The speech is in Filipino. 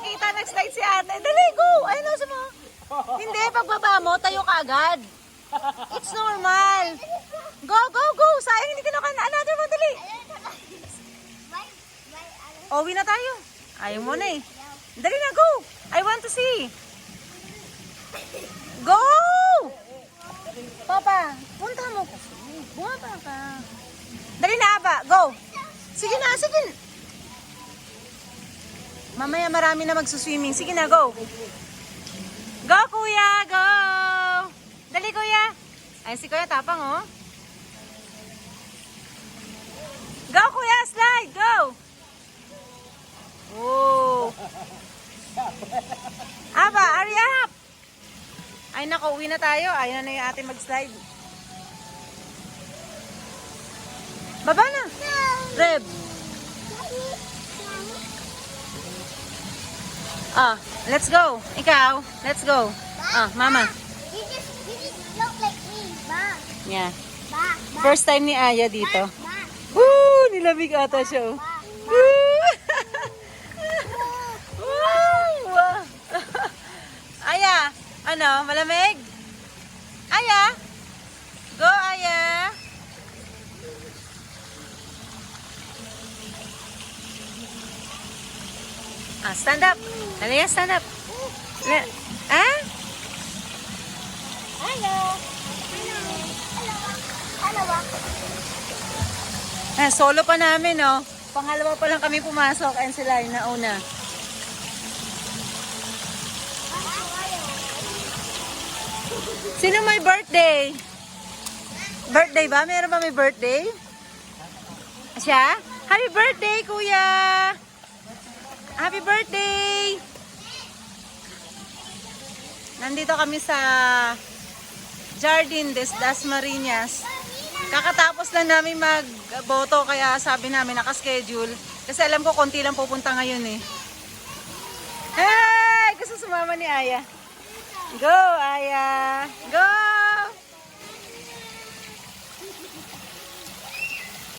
makita, nag-slide si ate. Dali, go! Ayun, nasa mo. Hindi, pagbaba mo, tayo ka agad. It's normal. Go, go, go! Sayang, hindi ka. Another one, dali. Owi na tayo. Ayaw mo na eh. Dali na, go! I want to see. Go! Papa, punta mo kasi. Bumaba ka. Dali na, Aba. Go. Sige na, sige na. Mamaya marami na magsuswimming. Sige na, go. Go, kuya. Go. Dali, kuya. Ay, si kuya tapang, oh. Go, kuya. Slide. Go. Oh. Aba, hurry up. Ay, nako, uwi na tayo. Ayaw na na yung ate mag-slide. Baba na. Reb. Ah, let's go. Ikaw, let's go. Ah, mama. You just, you just look like me. Ba, Yeah. ba, ba, First time ni Aya dito. ba. Woo! Nilamig ata siya. oh. Woo! Woo! Wow! Aya, ano, malamig? Aya? Go, Aya! Ah, stand up. Dali, stand up. Le- ah? Hello. Hello. Hello. Ah, solo pa namin, oh. Pangalawa pa lang kami pumasok and sila yung nauna. Sino may birthday? Birthday ba? Meron ba may birthday? Siya? Happy birthday, kuya! Happy birthday! Nandito kami sa Jardin des Das Marinas. Kakatapos lang namin mag-boto kaya sabi namin nakaschedule. Kasi alam ko konti lang pupunta ngayon eh. Hey! Gusto sumama ni Aya. Go, Aya! Go!